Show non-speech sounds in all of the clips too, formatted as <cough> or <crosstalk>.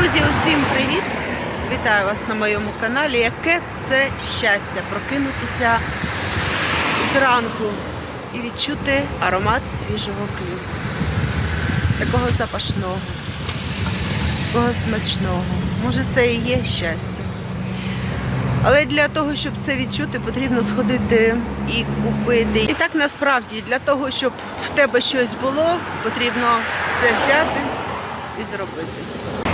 Друзі, усім привіт! Вітаю вас на моєму каналі. Яке це щастя прокинутися зранку і відчути аромат свіжого хліба. Такого запашного, такого смачного. Може це і є щастя. Але для того, щоб це відчути, потрібно сходити і купити. І так насправді для того, щоб в тебе щось було, потрібно це взяти і зробити.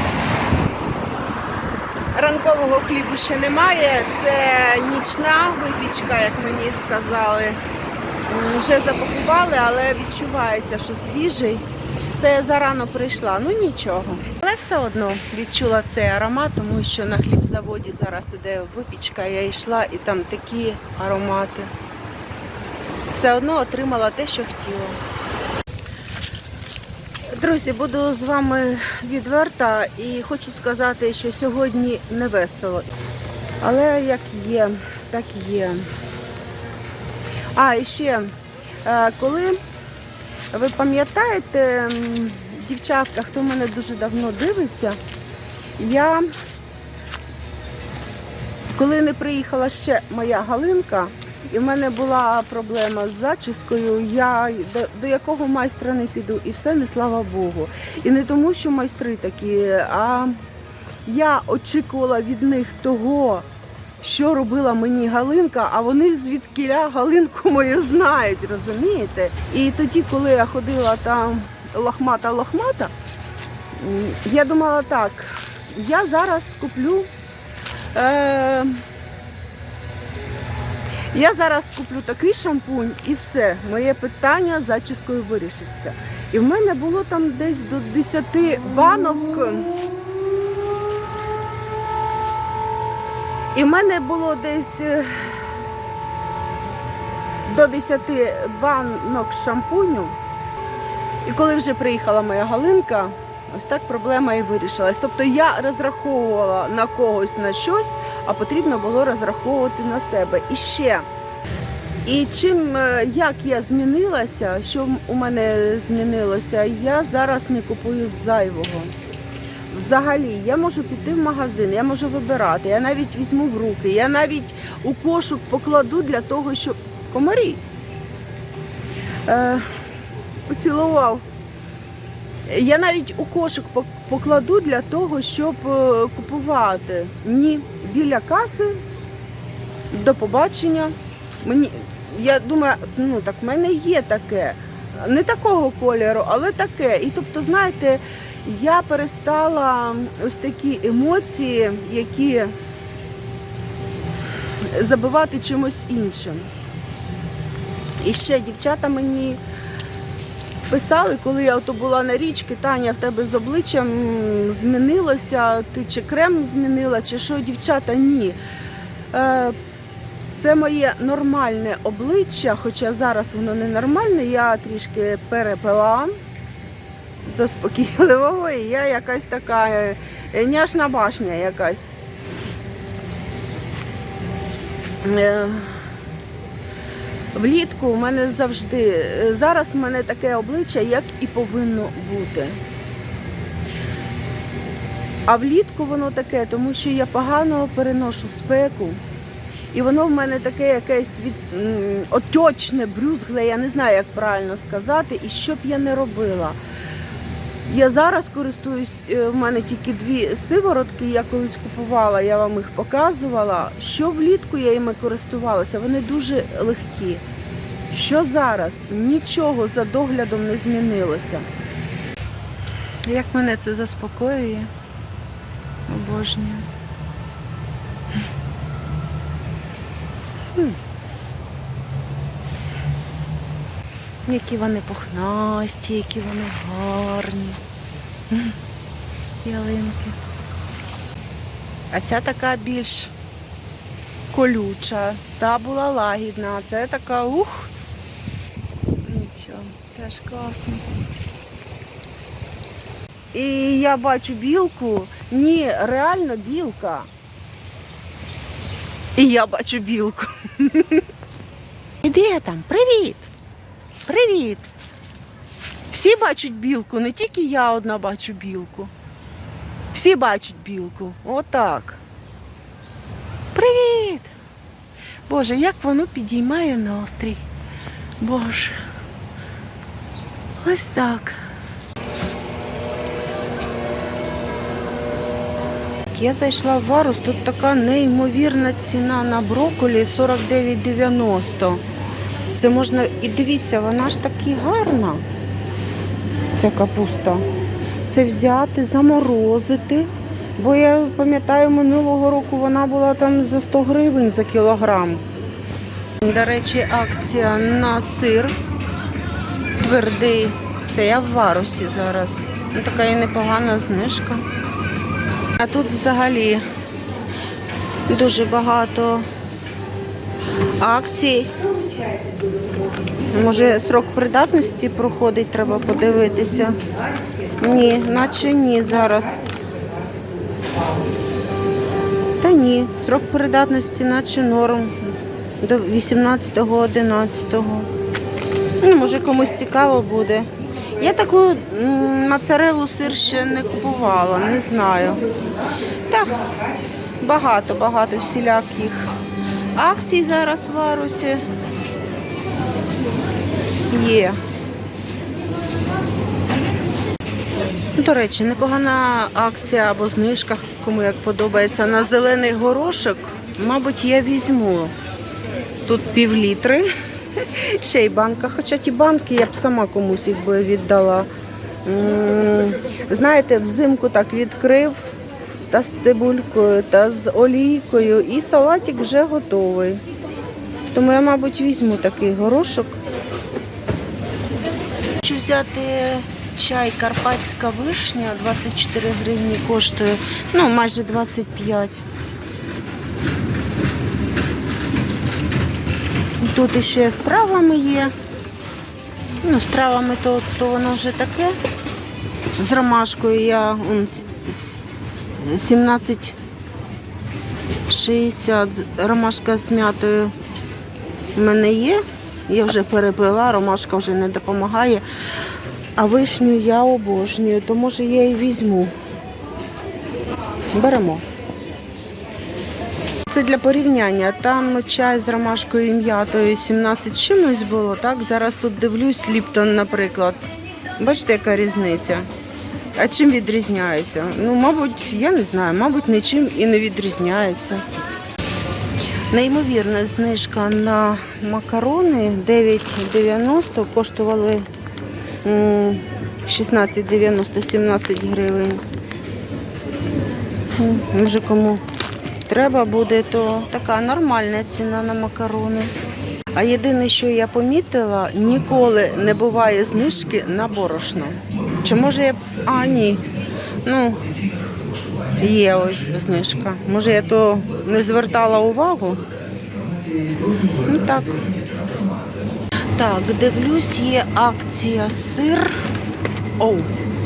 Ранкового хлібу ще немає. Це нічна випічка, як мені сказали. Вже запакували, але відчувається, що свіжий. Це я зарано прийшла, ну нічого. Але все одно відчула цей аромат, тому що на хлібзаводі зараз іде випічка. Я йшла і там такі аромати. Все одно отримала те, що хотіла. Друзі, буду з вами відверта і хочу сказати, що сьогодні не весело. Але як є, так є. А, і ще, е, коли ви пам'ятаєте, дівчатка, хто мене дуже давно дивиться, я, коли не приїхала ще моя Галинка, і в мене була проблема з зачіскою, я до, до якого майстра не піду, і все не слава Богу. І не тому, що майстри такі, а я очікувала від них того, що робила мені Галинка, а вони звідкіля Галинку мою знають, розумієте? І тоді, коли я ходила там лохмата-лохмата, я думала так, я зараз куплю. Е- я зараз куплю такий шампунь і все, моє питання зачіскою вирішиться. І в мене було там десь до 10 банок. І в мене було десь е, до 10 банок шампуню. І коли вже приїхала моя Галинка, ось так проблема і вирішилась. Тобто я розраховувала на когось на щось, а потрібно було розраховувати на себе. І ще. І чим е, як я змінилася, що у мене змінилося, я зараз не купую зайвого. Взагалі, я можу піти в магазин, я можу вибирати, я навіть візьму в руки, я навіть у кошик покладу для того, щоб комарі е, поцілував. Я навіть у кошик покладу для того, щоб е, купувати. Ні, біля каси, до побачення. Мені, я думаю, ну так в мене є таке. Не такого кольору, але таке. І тобто, знаєте, я перестала ось такі емоції, які забивати чимось іншим. І ще дівчата мені писали, коли я ото була на річці, Таня, в тебе з обличчям змінилося, ти чи крем змінила, чи що, дівчата, ні. Е, Це моє нормальне обличчя, хоча зараз воно не нормальне, я трішки перепила заспокійливого, і я якась така е, няшна башня якась. Влітку у мене завжди, е, зараз в мене таке обличчя, як і повинно бути. А влітку воно таке, тому що я погано переношу спеку. І воно в мене таке якесь від оточне, брюзгле, я не знаю, як правильно сказати, і що б я не робила. Я зараз користуюсь, е, в мене тільки дві сиворотки, я колись купувала, я вам їх показувала. Що влітку я іми користувалася, вони дуже легкі. Що зараз? Нічого за доглядом не змінилося. Як мене це заспокоює? Обожнюю. Які вони пухнасті, які вони гарні. Ялинки. А ця така більш колюча. Та була лагідна, а це така ух. Нічого, теж класно. І я бачу білку. Ні, реально білка. І я бачу білку. Іде там? Привіт! Привіт! Всі бачать білку, не тільки я одна бачу білку. Всі бачать білку. Отак. Привіт! Боже, як воно підіймає настрій. Боже. Ось так. Я зайшла в Варус, тут така неймовірна ціна на брокколі 49,90. Це можна. І дивіться, вона ж таки гарна. Ця капуста. Це взяти, заморозити. Бо я пам'ятаю, минулого року вона була там за 100 гривень за кілограм. До речі, акція на сир твердий. Це я в варусі зараз. Ну, така і непогана знижка. А тут взагалі дуже багато акцій. Може, срок придатності проходить, треба подивитися. Ні, наче ні зараз. Та ні, срок придатності наче норм. До 18.11. Ну, може комусь цікаво буде. Я таку моцарелу сир ще не купувала, не знаю. Так, багато, багато всіляких акцій зараз в Арусі є. До речі, непогана акція або знижка, кому як подобається, на зелений горошок. Мабуть, я візьму. Тут пів літри. <laughs> Ще й банка. Хоча ті банки я б сама комусь їх би віддала. Знаєте, взимку так відкрив та з цибулькою, та з олійкою, і салатик вже готовий. Тому я, мабуть, візьму такий горошок. Хочу взяти чай Карпатська вишня, 24 гривні коштує, ну майже 25. Тут ще з травами є. Ну, з травами то, то воно вже таке. З ромашкою я он, с- с- 17,60 ромашка з м'ятою в мене є. Я вже перепила, ромашка вже не допомагає. А вишню я обожнюю, то може я і візьму. Беремо. Це для порівняння. Там чай з ромашкою і м'ятою 17 чимось було, так? Зараз тут дивлюсь Ліптон, наприклад. Бачите, яка різниця? А чим відрізняється? Ну, мабуть, я не знаю, мабуть, нічим і не відрізняється. Неймовірна знижка на макарони 9,90 коштували 16,90 17 гривень. М, Може кому треба буде, то така нормальна ціна на макарони. А єдине, що я помітила, ніколи не буває знижки на борошно. Чи може я. А, ні. Ну, є ось знижка. Може я то не звертала увагу. Ну так. Так, дивлюсь, є акція сир. Оу,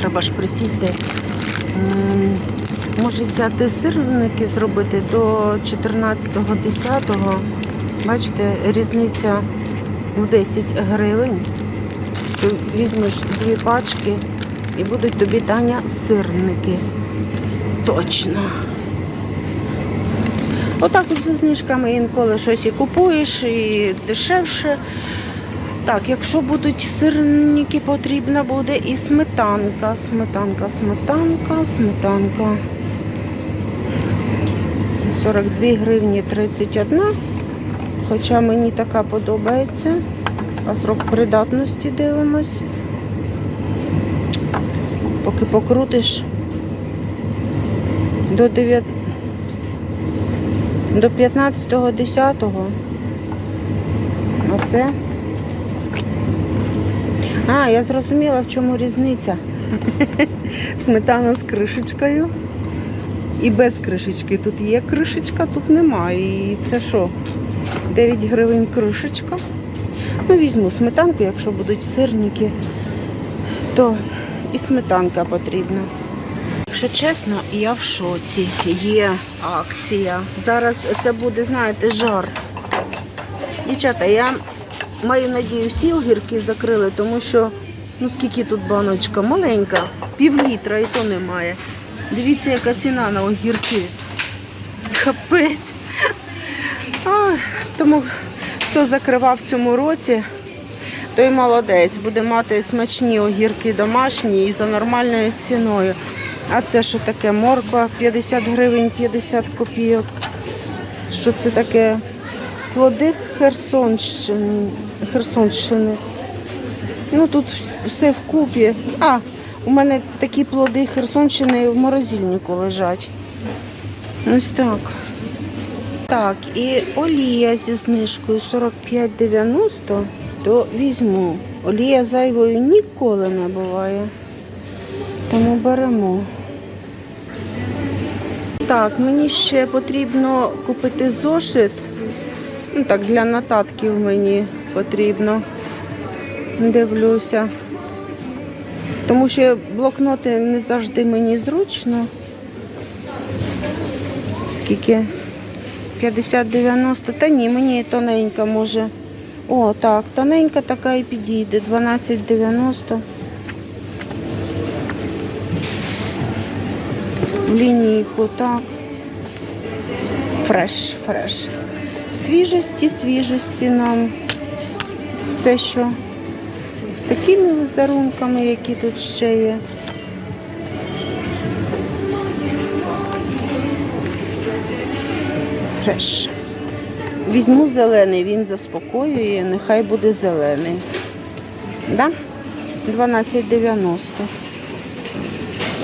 треба ж присісти. Може взяти сирники зробити до 14.10. Бачите, різниця в 10 гривень. Візьмеш дві пачки і будуть тобі Таня сирники. Точно. Отак от зі знижками інколи щось і купуєш, і дешевше. Так, якщо будуть сирники, потрібна буде і сметанка. Сметанка, сметанка, сметанка. 42 гривні 31. Хоча мені така подобається. А срок придатності дивимось. Поки покрутиш до 9 до 15.10. Оце. А, я зрозуміла, в чому різниця. <laughs> Сметана з кришечкою. І без кришечки. Тут є кришечка, тут немає. І це що? 9 гривень кришечка. Ну, візьму сметанку, якщо будуть сирники, то і сметанка потрібна. Якщо чесно, я в шоці. Є акція. Зараз це буде, знаєте, жарт. Дівчата, я маю надію, всі огірки закрили, тому що, ну скільки тут баночка? Маленька, пів літра і то немає. Дивіться, яка ціна на огірки. Капець. Тому хто закривав в цьому році, той молодець. Буде мати смачні огірки домашні і за нормальною ціною. А це що таке? Морква 50 гривень 50 копійок. Що це таке? Плоди Херсонщини. Херсонщини. Ну тут вс- все вкупі. А, у мене такі плоди Херсонщини в морозильнику лежать. Ось так. Так, і олія зі знижкою 45,90, то візьму. Олія зайвою ніколи не буває. Тому беремо. Так, мені ще потрібно купити зошит. Ну так, для нотатків мені потрібно. Дивлюся. Тому що блокноти не завжди мені зручно. Скільки? 50-90. Та ні, мені тоненька може. О, так, тоненька така і підійде. 12,90. Лінійку, так. Фреш, фреш. Свіжості, свіжості нам. Це що? З такими візерунками, які тут ще є. Фреш. Візьму зелений, він заспокоює, нехай буде зелений. Да? 12,90.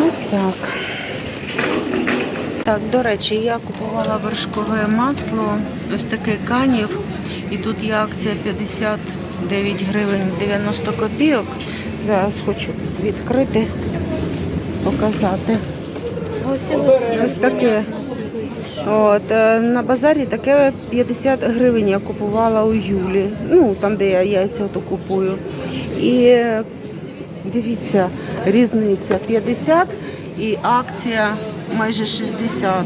Ось так. Так, до речі, я купувала вершкове масло, ось таке канів. І тут є акція 59 гривень 90 копійок. Зараз хочу відкрити, показати. Ось таке. От, е, на базарі таке 50 гривень я купувала у Юлі. Ну, там, де я яйця ото купую. І е, дивіться, різниця 50 і акція майже 60,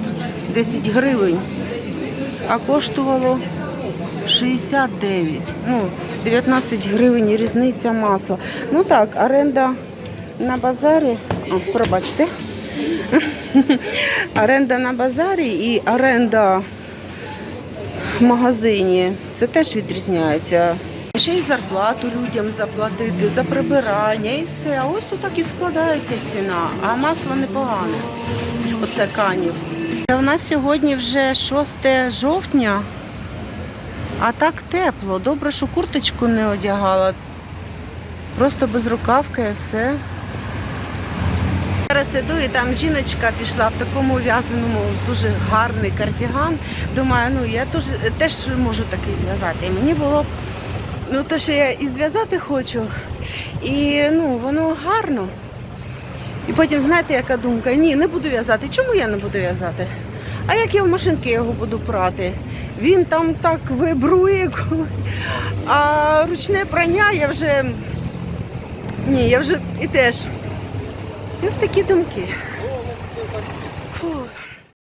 10 гривень. А коштувало 69. Ну, 19 гривень різниця масла. Ну так, оренда на базарі. О, пробачте. <laughs> оренда на базарі і оренда в магазині. Це теж відрізняється. Ще й зарплату людям заплатити за прибирання і все. А ось отак і складається ціна. А масло непогане. Оце канів. У нас сьогодні вже 6 жовтня, а так тепло. Добре, що курточку не одягала. Просто без рукавки і все. Зараз іду і там жіночка пішла в такому в'язаному, дуже гарний кардіган. Думаю, ну я теж, теж можу такий зв'язати. І мені було ну, те, що я і зв'язати хочу, і ну, воно гарно. І потім, знаєте, яка думка? Ні, не буду в'язати. Чому я не буду в'язати? А як я в машинки його буду прати? Він там так вибрує, а ручне прання я вже. Ні, я вже і теж. Ось такі думки.